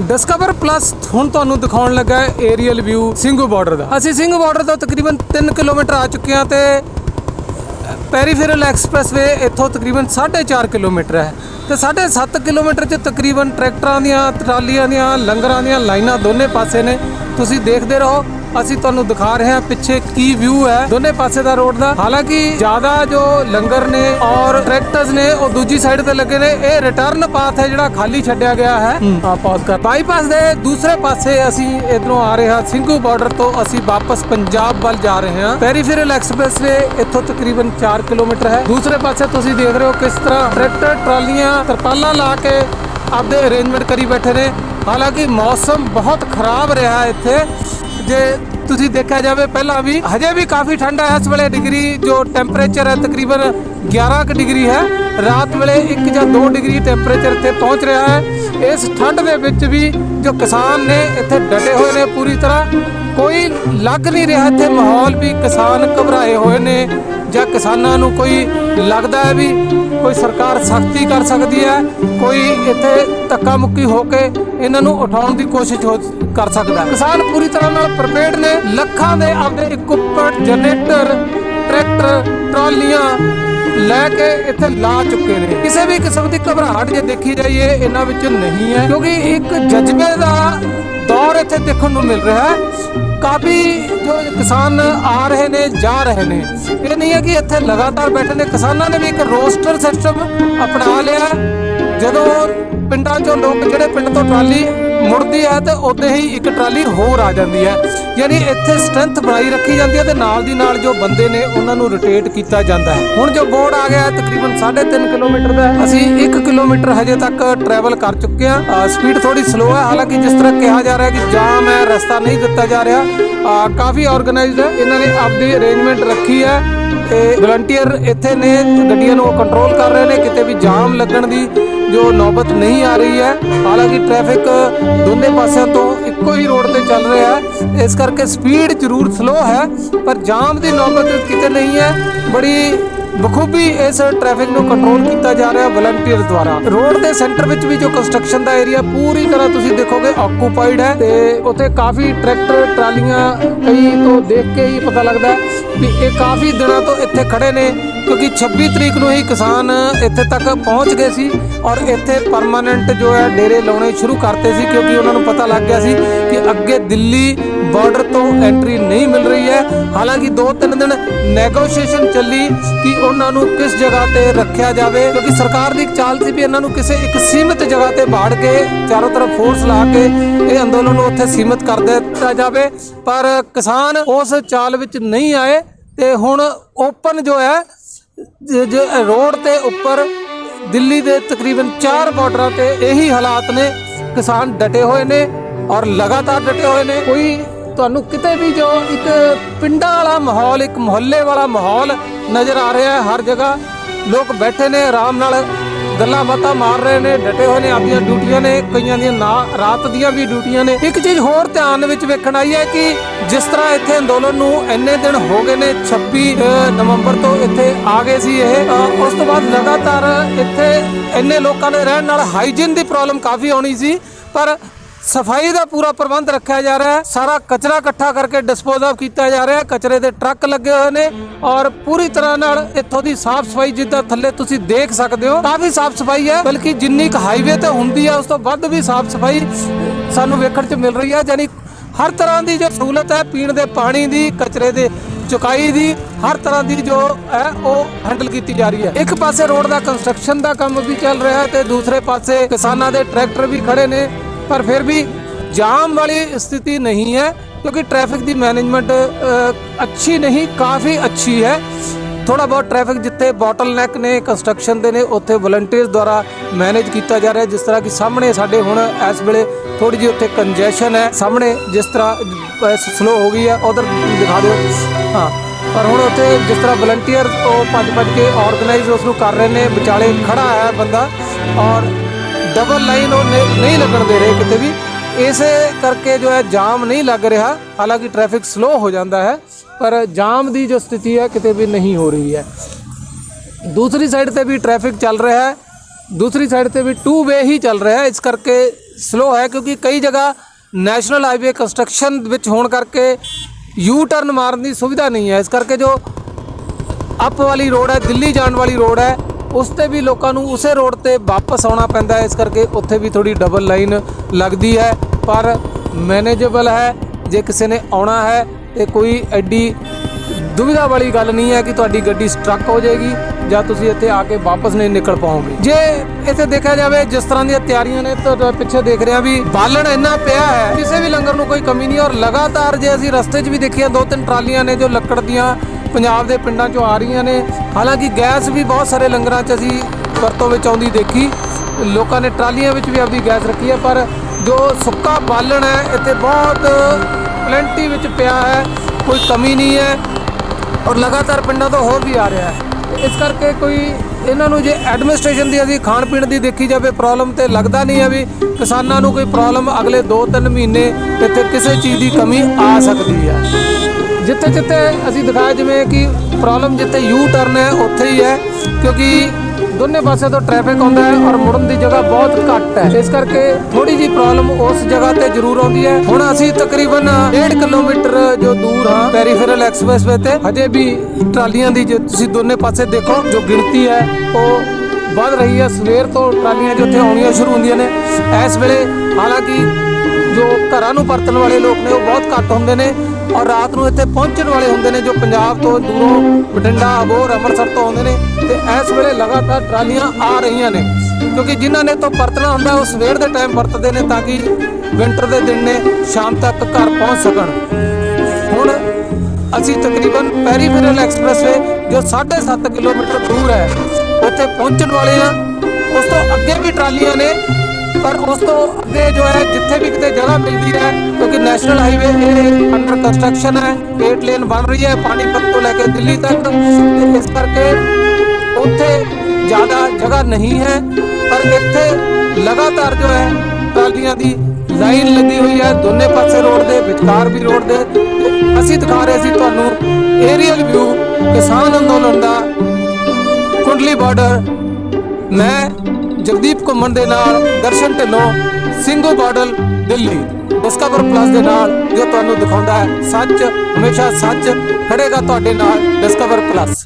Discover plus ਹੁਣ ਤੁਹਾਨੂੰ ਦਿਖਾਉਣ ਲੱਗਾ ਹੈ ਏਰੀਅਲ ਵਿਊ ਸਿੰਘੂ ਬਾਰਡਰ ਦਾ। ਅਸੀਂ ਸਿੰਘੂ ਬਾਰਡਰ ਤੋਂ ਤਕਰੀਬਨ 3 ਕਿਲੋਮੀਟਰ ਆ ਚੁੱਕੇ ਹਾਂ ਤੇ ਪੈਰੀਫੇਰਲ ਐਕਸਪ੍ਰੈਸਵੇ ਇੱਥੋਂ ਤਕਰੀਬਨ 4.5 ਕਿਲੋਮੀਟਰ ਹੈ। ਤੇ 7.5 ਕਿਲੋਮੀਟਰ 'ਚ ਤਕਰੀਬਨ ਟਰੈਕਟਰਾਂ ਦੀਆਂ, ਟਰਾਲੀਆਂ ਦੀਆਂ, ਲੰਗਰਾਂ ਦੀਆਂ ਲਾਈਨਾਂ ਦੋਨੇ ਪਾਸੇ ਨੇ। ਤੁਸੀਂ ਦੇਖਦੇ ਰਹੋ। ਅਸੀਂ ਤੁਹਾਨੂੰ ਦਿਖਾ ਰਹੇ ਹਾਂ ਪਿੱਛੇ ਕੀ ਵਿਊ ਹੈ ਦੋਨੇ ਪਾਸੇ ਦਾ ਰੋਡ ਦਾ। ਹਾਲਾਂਕਿ ਜ਼ਿਆਦਾ ਜੋ ਲੰਗਰ ਨੇ ਔਰ ਟਰੈਕਟਰਸ ਨੇ ਉਹ ਦੂਜੀ ਸਾਈਡ ਤੇ ਲੱਗੇ ਨੇ। ਇਹ ਰਿਟਰਨ ਪਾਥ ਹੈ ਜਿਹੜਾ ਖਾਲੀ ਛੱਡਿਆ ਗਿਆ ਹੈ। ਆ ਪਾਸ ਕਰ। ਬਾਈਪਾਸ ਦੇ ਦੂਸਰੇ ਪਾਸੇ ਅਸੀਂ ਇਧਰੋਂ ਆ ਰਹੇ ਹਾਂ। ਸਿੰਘੂ ਬਾਰਡਰ ਤੋਂ ਅਸੀਂ ਵਾਪਸ ਪੰਜਾਬ ਵੱਲ ਜਾ ਰਹੇ ਹਾਂ। ਪੈਰੀਫੇਰਲ ਐਕਸਪ੍ਰੈਸਵੇ ਇੱਥੋਂ ਤਕਰੀਬਨ 4 ਕਿਲੋਮੀਟਰ ਹੈ। ਦੂਸਰੇ ਪਾਸੇ ਤੁਸੀਂ ਦੇਖ ਰਹੇ ਹੋ ਕਿਸ ਤਰ੍ਹਾਂ ਟਰੈਕਟਰ ਟਰਾਲੀਆਂ ਤਰਪਾਲਾਂ ਲਾ ਕੇ ਆਪਦੇ ਅਰੇਂਜਮੈਂਟ ਕਰੀ ਬੈਠੇ ਨੇ। ਹਾਲਾਂਕਿ ਮੌਸਮ ਬਹੁਤ ਖਰਾਬ ਰਿਹਾ ਇੱਥੇ। ਜੇ ਤੁਸੀਂ ਦੇਖਿਆ ਜਾਵੇ ਪਹਿਲਾਂ ਵੀ, ਹਜੇ ਵੀ ਕਾਫੀ ਠੰਡਾ ਹੈ ਇਸ ਵੇਲੇ ਡਿਗਰੀ, ਜੋ ਟੈਂਪਰੇਚਰ ਹੈ ਤਕਰੀਬਨ 11 ਕੁ ਡਿਗਰੀ ਹੈ। ਰਾਤ ਵੇਲੇ 1 ਜਾਂ 2 ਡਿਗਰੀ ਟੈਂਪਰੇਚਰ ਇੱਥੇ ਪਹੁੰਚ ਰਿਹਾ ਹੈ। ਇਸ ਠੰਡ ਦੇ ਵਿੱਚ ਵੀ ਜੋ ਕਿਸਾਨ ਨੇ ਇੱਥੇ ਡਟੇ ਹੋਏ ਨੇ ਪੂਰੀ ਤਰ੍ਹਾਂ, ਕੋਈ ਲੱਗ ਨਹੀਂ ਰਿਹਾ ਇੱਥੇ ਮਾਹੌਲ ਵੀ ਕਿਸਾਨ ਘਬਰਾਏ ਹੋਏ ਨੇ। ਜਾਂ ਕਿਸਾਨਾਂ ਨੂੰ ਕੋਈ ਲੱਗਦਾ ਹੈ ਵੀ ਕੋਈ ਸਰਕਾਰ ਸਖਤੀ ਕਰ ਸਕਦੀ ਹੈ, ਕੋਈ ਇੱਥੇ ਧੱਕਾ ਮੁੱਕੀ ਹੋ ਕੇ ਇਹਨਾਂ ਨੂੰ ਉਠਾਉਣ ਦੀ ਕੋਸ਼ਿਸ਼ ਹੋ ਕਰ ਸਕਦਾ ਕਿਸਾਨ ਪੂਰੀ ਤਰ੍ਹਾਂ ਨਾਲ ਪ੍ਰਪੇਅਰਡ ਨੇ, ਲੱਖਾਂ ਦੇ ਆਪਦੇ ਇਕਵਿਪਮੈਂਟ ਜਨਰੇਟਰ ਟਰੈਕਟਰ ਟਰਾਲੀਆਂ ਲੈ ਕੇ ਇੱਥੇ ਲਾ ਚੁੱਕੇ ਨੇ। ਕਿਸੇ ਵੀ ਕਿਸਮ ਦੀ ਘਬਰਾਹਟ ਜੇ ਦੇਖੀ ਜਾਈਏ, ਇਹਨਾਂ ਵਿੱਚ ਨਹੀਂ ਹੈ। ਕਿਉਂਕਿ ਇੱਕ ਜਜ਼ਬੇ ਦਾ ਦੌਰ ਇੱਥੇ ਦੇਖਣ ਨੂੰ ਮਿਲ ਰਿਹਾ ਹੈ। ਕਾਫੀ ਜੋ ਕਿਸਾਨ ਆ ਰਹੇ ਨੇ, ਜਾ ਰਹੇ ਨੇ। ਇਹ ਨਹੀਂ ਹੈ ਕਿ ਇੱਥੇ ਲਗਾਤਾਰ ਬੈਠੇ ਨੇ। ਕਿਸਾਨਾਂ ਨੇ ਵੀ ਇੱਕ ਰੋਸਟਰ ਸਿਸਟਮ ਅਪਣਾ ਲਿਆ। ਜਦੋਂ ਪਿੰਡਾਂ ਚੋਂ ਲੋਕ ਜਿਹੜੇ ਪਿੰਡ ਤੋਂ ਟਰਾਲੀ ਮੁੜਦੀ ਹੈ ਤੇ ਉਦੋਂ ਹੀ ਇੱਕ ਟਰਾਲੀ ਹੋਰ ਆ ਜਾਂਦੀ ਹੈ। ਯਾਨੀ ਇੱਥੇ ਸਟਰੈਂਥ ਬਣਾਈ ਰੱਖੀ ਜਾਂਦੀ ਹੈ ਤੇ ਨਾਲ ਦੀ ਨਾਲ ਜੋ ਬੰਦੇ ਨੇ ਉਹਨਾਂ ਨੂੰ ਰੋਟੇਟ ਕੀਤਾ ਜਾਂਦਾ ਹੈ। ਹੁਣ ਜੋ ਬੋਰਡ ਆ ਗਿਆ ਹੈ, ਤਕਰੀਬਨ 3.5 ਕਿਲੋਮੀਟਰ ਦਾ ਅਸੀਂ 1 ਕਿਲੋਮੀਟਰ ਹਜੇ ਤੱਕ ਟਰੈਵਲ ਕਰ ਚੁੱਕੇ ਹਾਂ। ਸਪੀਡ ਥੋੜੀ ਸਲੋ ਹੈ। ਹਾਲਾਂਕਿ ਜਿਸ ਤਰ੍ਹਾਂ ਕਿਹਾ ਜਾ ਰਿਹਾ ਕਿ ਜਾਮ ਹੈ, ਰਸਤਾ ਨਹੀਂ ਦਿੱਤਾ ਜਾ ਰਿਹਾ। ਕਾਫੀ ਆਰਗੇਨਾਈਜ਼ਡ ਹੈ। ਇਹਨਾਂ ਨੇ ਆਪਦੀ ਅਰੇਂਜਮੈਂਟ ਰੱਖੀ ਹੈ। ਤੇ ਵਲੰਟੀਅਰ ਇੱਥੇ ਨੇ, ਗੱਡੀਆਂ ਨੂੰ ਕੰਟਰੋਲ ਕਰ ਰਹੇ ਨੇ। ਕਿਤੇ ਵੀ ਜਾਮ ਲੱਗਣ ਦੀ ਜੋ ਨੌਬਤ ਨਹੀਂ ਆ ਰਹੀ ਹੈ, ਹਾਲਾਂਕਿ ਟ੍ਰੈਫਿਕ ਦੋਨੇ ਪਾਸਿਆਂ ਤੋਂ ਇੱਕੋ ਹੀ ਰੋਡ ਤੇ ਚੱਲ ਰਿਹਾ ਹੈ। ਇਸ ਕਰਕੇ ਸਪੀਡ ਜ਼ਰੂਰ ਸਲੋ ਹੈ, ਪਰ ਜਾਮ ਦੀ ਨੌਬਤ ਕਿਤੇ ਨਹੀਂ ਹੈ। ਬੜੀ ਬਖੂਬੀ ਇਸ ਟ੍ਰੈਫਿਕ ਨੂੰ ਕੰਟਰੋਲ ਕੀਤਾ ਜਾ ਰਿਹਾ ਵਲੰਟੀਅਰ ਦੁਆਰਾ। ਰੋਡ ਦੇ ਸੈਂਟਰ ਵਿੱਚ ਵੀ ਜੋ ਕੰਸਟਰਕਸ਼ਨ ਦਾ ਏਰੀਆ ਪੂਰੀ ਤਰ੍ਹਾਂ ਤੁਸੀਂ ਦੇਖੋਗੇ ਆਕੂਪਾਈਡ ਹੈ ਤੇ ਉੱਥੇ ਕਾਫੀ ਟਰੈਕਟਰ ਟਰਾਲੀਆਂ ਕਈ ਤੋਂ ਦੇਖ ਕੇ ਹੀ ਪਤਾ ਲੱਗਦਾ ਵੀ ਇਹ ਕਾਫੀ ਦਿਨਾਂ ਤੋਂ ਇੱਥੇ ਖੜੇ ਨੇ ਕਿਉਂਕਿ 26 ਤਰੀਕ ਨੂੰ ਹੀ ਕਿਸਾਨ ਇੱਥੇ ਤੱਕ ਪਹੁੰਚ ਗਏ ਸੀ ਔਰ ਇੱਥੇ ਪਰਮਾਨੈਂਟ ਜੋ ਹੈ ਡੇਰੇ ਲਾਉਣੇ ਸ਼ੁਰੂ ਕਰਤੇ ਸੀ ਕਿਉਂਕਿ ਉਹਨਾਂ ਨੂੰ ਪਤਾ ਲੱਗ ਗਿਆ ਸੀ ਕਿ ਅੱਗੇ ਦਿੱਲੀ ਬਾਰਡਰ ਤੋਂ ਐਂਟਰੀ ਨਹੀਂ ਮਿਲ ਰਹੀ ਹੈ। ਹਾਲਾਂਕਿ 2-3 ਦਿਨ ਨੈਗੋਸ਼ੀਏਸ਼ਨ ਚੱਲੀ ਕਿ ਉਹਨਾਂ ਨੂੰ ਕਿਸ ਜਗ੍ਹਾ ਤੇ ਰੱਖਿਆ ਜਾਵੇ? ਕਿਉਂਕਿ ਸਰਕਾਰ ਦੀ ਇੱਕ ਚਾਲ ਸੀ ਵੀ ਇਹਨਾਂ ਨੂੰ ਕਿਸੇ ਇੱਕ ਸੀਮਿਤ ਜਗ੍ਹਾ ਤੇ ਬਾੜ ਕੇ ਚਾਰੋਂ ਤਰਫ ਫੋਰਸ ਲਾ ਕੇ ਇਹ ਅੰਦੋਲਨ ਨੂੰ ਉੱਥੇ ਸੀਮਿਤ ਕਰ ਦਿੱਤਾ ਜਾਵੇ। ਪਰ ਕਿਸਾਨ ਉਸ ਚਾਲ ਵਿੱਚ ਨਹੀਂ ਆਏ ਤੇ ਹੁਣ ਓਪਨ ਜੋ ਹੈ, ਜੋ ਰੋਡ ਤੇ ਉੱਪਰ ਦਿੱਲੀ ਦੇ ਤਕਰੀਬਨ 4 ਬਾਰਡਰਾਂ ਤੇ ਇਹੀ ਹਾਲਾਤ ਨੇ। ਕਿਸਾਨ ਡਟੇ ਹੋਏ ਨੇ ਔਰ ਲਗਾਤਾਰ ਡਟੇ ਹੋਏ ਨੇ। ਕੋਈ ਤੁਹਾਨੂੰ ਕਿਤੇ ਵੀ ਜੋ ਇੱਕ ਪਿੰਡਾਂ ਵਾਲਾ ਮਾਹੌਲ, ਇੱਕ ਮੁਹੱਲੇ ਵਾਲਾ ਮਾਹੌਲ ਨਜ਼ਰ ਆ ਰਿਹਾ ਹੈ ਹਰ ਜਗ੍ਹਾ। ਲੋਕ ਬੈਠੇ ਨੇ, ਆਰਾਮ ਨਾਲ ਗੱਲਾਂ ਬਾਤਾਂ ਮਾਰ ਰਹੇ ਨੇ, ਡਟੇ ਹੋਏ ਨੇ ਆਪਣੀਆਂ ਡਿਊਟੀਆਂ ਨੇ, ਕਈਆਂ ਦੀਆਂ ਨਾ, ਰਾਤ ਦੀਆਂ ਵੀ ਡਿਊਟੀਆਂ ਨੇ। ਇੱਕ ਚੀਜ਼ ਹੋਰ ਧਿਆਨ ਵਿੱਚ ਵੇਖਣ ਆਈ ਹੈ ਕਿ ਜਿਸ ਤਰ੍ਹਾਂ ਇੱਥੇ ਅੰਦੋਲਨ ਨੂੰ ਇੰਨੇ ਦਿਨ ਹੋ ਗਏ ਨੇ 26 ਨਵੰਬਰ ਤੋਂ ਇੱਥੇ ਆ ਗਏ ਸੀ ਇਹ ਉਸ ਤੋਂ ਬਾਅਦ ਲਗਾਤਾਰ ਇੱਥੇ ਇੰਨੇ ਲੋਕਾਂ ਦੇ ਰਹਿਣ ਨਾਲ ਹਾਈਜੀਨ ਦੀ ਪ੍ਰੋਬਲਮ ਕਾਫੀ ਆਉਣੀ ਸੀ। ਪਰ ਸਫ਼ਾਈ ਦਾ ਪੂਰਾ ਪ੍ਰਬੰਧ ਰੱਖਿਆ ਜਾ ਰਿਹਾ ਹੈ। ਸਾਰਾ ਕਚਰਾ ਇਕੱਠਾ ਕਰਕੇ ਡਿਸਪੋਜ਼ ਆਫ ਕੀਤਾ ਜਾ ਰਿਹਾ ਹੈ। ਕਚਰੇ ਦੇ ਟਰੱਕ ਲੱਗੇ ਹੋਏ ਨੇ ਔਰ ਪੂਰੀ ਤਰ੍ਹਾਂ ਨਾਲ ਇੱਥੋਂ ਦੀ ਸਾਫ਼ ਸਫ਼ਾਈ ਜਿੱਦਾਂ ਥੱਲੇ ਤੁਸੀਂ ਦੇਖ ਸਕਦੇ ਹੋ ਕਾਫੀ ਸਾਫ਼ ਸਫ਼ਾਈ ਹੈ, ਬਲਕਿ ਜਿੰਨੀ ਕੁ ਹਾਈਵੇ ਤੇ ਹੁੰਦੀ ਹੈ, ਉਸ ਤੋਂ ਵੱਧ ਵੀ ਸਾਫ਼ ਸਫ਼ਾਈ ਸਾਨੂੰ ਵੇਖਣ 'ਚ ਮਿਲ ਰਹੀ ਹੈ। ਯਾਨੀ ਹਰ ਤਰ੍ਹਾਂ ਦੀ ਜੋ ਸਹੂਲਤ ਹੈ, ਪੀਣ ਦੇ ਪਾਣੀ ਦੀ, ਕਚਰੇ ਦੇ ਚੁਕਾਈ ਦੀ, ਹਰ ਤਰ੍ਹਾਂ ਦੀ ਜੋ ਹੈ, ਉਹ ਹੈਂਡਲ ਕੀਤੀ ਜਾ ਰਹੀ ਹੈ। ਇੱਕ ਪਾਸੇ ਰੋਡ ਦਾ ਕੰਸਟਰਕਸ਼ਨ ਦਾ ਕੰਮ ਵੀ ਚੱਲ ਰਿਹਾ ਹੈ ਤੇ ਦੂਸਰੇ ਪਾਸੇ ਕਿਸਾਨਾਂ ਦੇ ਟਰੈਕਟਰ ਵੀ ਖੜੇ ਨੇ। ਪਰ ਫਿਰ ਵੀ ਜਾਮ ਵਾਲੀ ਸਥਿਤੀ ਨਹੀਂ ਹੈ, ਕਿਉਂਕਿ ਟ੍ਰੈਫਿਕ ਦੀ ਮੈਨੇਜਮੈਂਟ ਅੱਛੀ ਨਹੀਂ, ਕਾਫੀ ਅੱਛੀ ਹੈ। ਥੋੜਾ ਬਹੁਤ ਟ੍ਰੈਫਿਕ ਜਿੱਥੇ ਬੋਟਲਨੈਕ ਨੇ ਕੰਸਟਰਕਸ਼ਨ ਦੇ ਨੇ, ਉੱਥੇ ਵਲੰਟੀਅਰਸ ਦੁਆਰਾ ਮੈਨੇਜ ਕੀਤਾ ਜਾ ਰਿਹਾ ਜਿਸ ਤਰ੍ਹਾਂ ਕਿ ਸਾਹਮਣੇ ਸਾਡੇ ਹੁਣ ਇਸ ਵੇਲੇ ਥੋੜੀ ਜਿਹੀ ਉੱਥੇ ਕੰਜੈਸ਼ਨ ਹੈ। ਸਾਹਮਣੇ ਜਿਸ ਤਰ੍ਹਾਂ ਸਲੋ ਹੋ ਗਈ ਹੈ, ਉਧਰ ਦਿਖਾ ਦਿਓ। ਹਾਂ, ਪਰ ਹੁਣ ਉੱਥੇ ਜਿਸ ਤਰ੍ਹਾਂ ਵਲੰਟੀਅਰ ਉਹ ਭੱਜ ਭੱਜ ਕੇ ਆਰਗੇਨਾਈਜ਼ ਉਸ ਨੂੰ ਕਰ ਰਹੇ ਨੇ, ਵਿਚਾਲੇ ਖੜਾ ਹੈ ਬੰਦਾ ਔਰ ਡਬਲ ਲਾਈਨ ਉਹ ਨਹੀਂ ਲੱਗਣ ਦੇ ਰਹੇ ਕਿਤੇ ਵੀ। ਇਸੇ ਕਰਕੇ ਜੋ ਹੈ ਜਾਮ ਨਹੀਂ ਲੱਗ ਰਿਹਾ। ਹਾਲਾਂਕਿ ਟ੍ਰੈਫਿਕ ਸਲੋ ਹੋ ਜਾਂਦਾ ਹੈ, ਪਰ ਜਾਮ ਦੀ ਜੋ ਸਥਿਤੀ ਹੈ ਕਿਤੇ ਵੀ ਨਹੀਂ ਹੋ ਰਹੀ ਹੈ। ਦੂਸਰੀ ਸਾਈਡ ਤੇ ਵੀ ਟ੍ਰੈਫਿਕ ਚੱਲ ਰਿਹਾ ਹੈ। ਦੂਸਰੀ ਸਾਈਡ ਤੇ ਵੀ ਟੂ ਵੇ ਹੀ ਚੱਲ ਰਿਹਾ ਹੈ। ਇਸ ਕਰਕੇ ਸਲੋ ਹੈ ਕਿਉਂਕਿ ਕਈ ਜਗ੍ਹਾ ਨੈਸ਼ਨਲ ਹਾਈਵੇ ਕੰਸਟਰਕਸ਼ਨ ਵਿੱਚ ਹੋਣ ਕਰਕੇ ਯੂ ਟਰਨ ਮਾਰਨ ਦੀ ਸੁਵਿਧਾ ਨਹੀਂ ਹੈ। ਇਸ ਕਰਕੇ ਜੋ ਅਪ ਵਾਲੀ ਰੋਡ ਹੈ, ਦਿੱਲੀ ਜਾਣ ਵਾਲੀ ਰੋਡ ਹੈ ਉਸ ਤੇ ਵੀ ਲੋਕਾਂ ਨੂੰ ਉਸੇ ਰੋਡ ਤੇ ਵਾਪਸ ਆਉਣਾ ਪੈਂਦਾ ਹੈ। ਇਸ ਕਰਕੇ ਉੱਥੇ ਵੀ ਥੋੜੀ ਡਬਲ ਲਾਈਨ ਲੱਗਦੀ ਹੈ। ਪਰ ਮੈਨੇਜੇਬਲ ਹੈ। ਜੇ ਕਿਸੇ ਨੇ ਆਉਣਾ ਹੈ, ਤੇ ਕੋਈ ਐਡੀ ਦੁਵਿਧਾ ਵਾਲੀ ਗੱਲ ਨਹੀਂ ਹੈ ਕਿ ਤੁਹਾਡੀ ਗੱਡੀ ਸਟਰਕ ਹੋ ਜਾਏਗੀ ਜਾਂ ਤੁਸੀਂ ਇੱਥੇ ਆ ਕੇ ਵਾਪਸ ਨਹੀਂ ਨਿਕਲ ਪਾਓਗੇ। ਜੇ ਇੱਥੇ ਦੇਖਿਆ ਜਾਵੇ, ਜਿਸ ਤਰ੍ਹਾਂ ਦੀਆਂ ਤਿਆਰੀਆਂ ਨੇ, ਤਾਂ ਪਿੱਛੇ ਦੇਖ ਰਿਹਾ ਵੀ ਬਾਲਣ ਇੰਨਾ ਪਿਆ ਹੈ। ਕਿਸੇ ਵੀ ਲੰਗਰ ਨੂੰ ਕੋਈ ਕਮੀ ਨਹੀਂ, ਔਰ ਲਗਾਤਾਰ ਜੇ ਅਸੀਂ ਰਸਤੇ 'ਚ ਵੀ ਦੇਖੀਆਂ ਦੋ ਤਿੰਨ ਟਰਾਲੀਆਂ ਨੇ ਜੋ ਲੱਕੜ ਦੀਆਂ ਪੰਜਾਬ ਦੇ ਪਿੰਡਾਂ 'ਚੋਂ ਆ ਰਹੀਆਂ ਨੇ। ਹਾਲਾਂਕਿ ਗੈਸ ਵੀ ਬਹੁਤ ਸਾਰੇ ਲੰਗਰਾਂ 'ਚ ਅਸੀਂ ਵਰਤੋਂ ਵਿੱਚ ਆਉਂਦੀ ਦੇਖੀ। ਲੋਕਾਂ ਨੇ ਟਰਾਲੀਆਂ ਵਿੱਚ ਵੀ ਆਪਦੀ ਗੈਸ ਰੱਖੀ ਹੈ, ਪਰ ਜੋ ਸੁੱਕਾ ਬਾਲਣ ਹੈ, ਇੱਥੇ ਬਹੁਤ ਪਲੈਂਟੀ ਵਿੱਚ ਪਿਆ ਹੈ। ਕੋਈ ਕਮੀ ਨਹੀਂ ਹੈ ਔਰ ਲਗਾਤਾਰ ਪਿੰਡਾਂ ਤੋਂ ਹੋਰ ਵੀ ਆ ਰਿਹਾ ਹੈ। ਇਸ ਕਰਕੇ ਕੋਈ ਇਹਨਾਂ ਨੂੰ ਜੇ ਐਡਮਿਨਿਸਟ੍ਰੇਸ਼ਨ ਦੀ ਅਸੀਂ ਖਾਣ ਪੀਣ ਦੀ ਦੇਖੀ ਜਾਵੇ ਪ੍ਰੋਬਲਮ ਤੇ ਲੱਗਦਾ ਨਹੀਂ ਹੈ ਵੀ ਕਿਸਾਨਾਂ ਨੂੰ ਕੋਈ ਪ੍ਰੋਬਲਮ ਅਗਲੇ 2-3 ਮਹੀਨੇ ਇੱਥੇ ਕਿਸੇ ਚੀਜ਼ ਦੀ ਕਮੀ ਆ ਸਕਦੀ ਹੈ ਜਿੱਥੇ ਜਿੱਥੇ ਅਸੀਂ ਦਿਖਾਇਆ ਜਿਵੇਂ ਕਿ ਪ੍ਰੋਬਲਮ ਜਿੱਥੇ ਯੂ ਟਰਨ ਹੈ, ਉੱਥੇ ਹੀ ਹੈ, ਕਿਉਂਕਿ ਦੋਨੇ ਪਾਸੇ ਤੋਂ ਟ੍ਰੈਫਿਕ ਆਉਂਦਾ ਹੈ ਔਰ ਮੁੜਨ ਦੀ ਜਗ੍ਹਾ ਬਹੁਤ ਘੱਟ ਹੈ। ਇਸ ਕਰਕੇ ਥੋੜੀ ਜੀ ਪ੍ਰੋਬਲਮ ਉਸ ਜਗ੍ਹਾ ਤੇ ਜ਼ਰੂਰ ਆਉਂਦੀ ਹੈ। ਹੁਣ ਅਸੀਂ ਤਕਰੀਬਨ 1.5 ਕਿਲੋਮੀਟਰ ਜੋ ਦੂਰ ਹਾਂ ਪੈਰੀਫੇਰਲ ਐਕਸਪ੍ਰੈਸਵੇ ਤੇ, ਹਜੇ ਵੀ ਟਰਾਲੀਆਂ ਦੀ ਜੇ ਤੁਸੀਂ ਦੋਨੇ ਪਾਸੇ ਦੇਖੋ, ਜੋ ਗਿਣਤੀ ਹੈ, ਉਹ ਵੱਧ ਰਹੀ ਹੈ। ਸਵੇਰ ਤੋਂ ਟਰਾਲੀਆਂ ਜੋ ਇੱਥੇ ਆਉਣੀਆਂ ਸ਼ੁਰੂ ਹੁੰਦੀਆਂ ਨੇ। ਇਸ ਵੇਲੇ ਹਾਲਾਂਕਿ ਜੋ ਘਰਾਂ ਨੂੰ ਪਰਤਣ ਵਾਲੇ ਲੋਕ ਨੇ, ਉਹ ਬਹੁਤ ਘੱਟ ਹੁੰਦੇ ਨੇ ਔਰ ਰਾਤ ਨੂੰ ਇੱਥੇ ਪਹੁੰਚਣ ਵਾਲੇ ਹੁੰਦੇ ਨੇ, ਜੋ ਪੰਜਾਬ ਤੋਂ ਦੂਰੋਂ ਬਠਿੰਡਾ, ਅਬੋਹਰ, ਅੰਮ੍ਰਿਤਸਰ ਤੋਂ ਆਉਂਦੇ ਨੇ। ਤੇ ਇਸ ਵੇਲੇ ਲਗਾਤਾਰ ਟਰਾਲੀਆਂ ਆ ਰਹੀਆਂ ਨੇ। ਕਿਉਂਕਿ ਜਿਨ੍ਹਾਂ ਨੇ ਤੋਂ ਵਰਤਣਾ ਹੁੰਦਾ, ਉਹ ਸਵੇਰ ਦੇ ਟਾਈਮ ਵਰਤਦੇ ਨੇ ਤਾਂ ਕਿ ਵਿੰਟਰ ਦੇ ਦਿਨ ਨੇ, ਸ਼ਾਮ ਤੱਕ ਘਰ ਪਹੁੰਚ ਸਕਣ। ਹੁਣ ਅਸੀਂ ਤਕਰੀਬਨ ਪੈਰੀਫੇਰਲ ਐਕਸਪ੍ਰੈਸਵੇ, ਜੋ 7.5 ਕਿਲੋਮੀਟਰ ਦੂਰ ਹੈ, ਉੱਥੇ ਪਹੁੰਚਣ ਵਾਲੇ ਆ ਉਸ ਤੋਂ ਅੱਗੇ ਵੀ ਟਰਾਲੀਆਂ ਨੇ, ਪਰ ਉਸ ਤੋਂ ਅੱਗੇ ਜੋ ਹੈ, ਜਿੱਥੇ ਵੀ ਕਿਤੇ ਜਗ੍ਹਾ ਮਿਲਦੀ ਹੈ, ਕਿਉਂਕਿ ਨੈਸ਼ਨਲ ਹਾਈਵੇ ਇਹ ਅੰਡਰ ਕੰਸਟਰਕਸ਼ਨ ਹੈ 8 ਲੇਨ ਬਣ ਰਹੀ ਹੈ, ਪਾਣੀਪਤ ਤੋਂ ਲੈ ਕੇ ਦਿੱਲੀ ਤੱਕ। ਇਸ ਕਰਕੇ ਉੱਥੇ ਜ਼ਿਆਦਾ ਜਗ੍ਹਾ ਨਹੀਂ ਹੈ, ਪਰ ਇੱਥੇ ਲਗਾਤਾਰ ਜੋ ਹੈ ਟਰਾਲੀਆਂ ਦੀ ਲਾਈਨ ਲੱਗੀ ਹੋਈ ਹੈ। ਦੋਨੇ ਪਾਸੇ ਰੋਡ ਦੇ, ਵਿਚਕਾਰ ਵੀ ਰੋਡ ਦੇ। ਅਸੀਂ ਦਿਖਾ ਰਹੇ ਸੀ ਤੁਹਾਨੂੰ ਏਰੀਅਲ ਵਿਊ ਕਿਸਾਨ ਅੰਦੋਲਨ ਦਾ ਕੁੰਡਲੀ ਬਾਰਡਰ ਮੈਂ ਜਗਦੀਪ ਘੁੰਮਣ ਦੇ ਨਾਲ, Darshan Dhillon Singhu border, Delhi. Discover plus ਦੇ ਨਾਲ ਜੋ ਤੁਹਾਨੂੰ ਦਿਖਾਉਂਦਾ ਹੈ, ਸੱਚ, ਹਮੇਸ਼ਾ ਸੱਚ, ਖੜੇਗਾ ਤੁਹਾਡੇ ਨਾਲ ਡਿਸਕਵਰ ਪਲੱਸ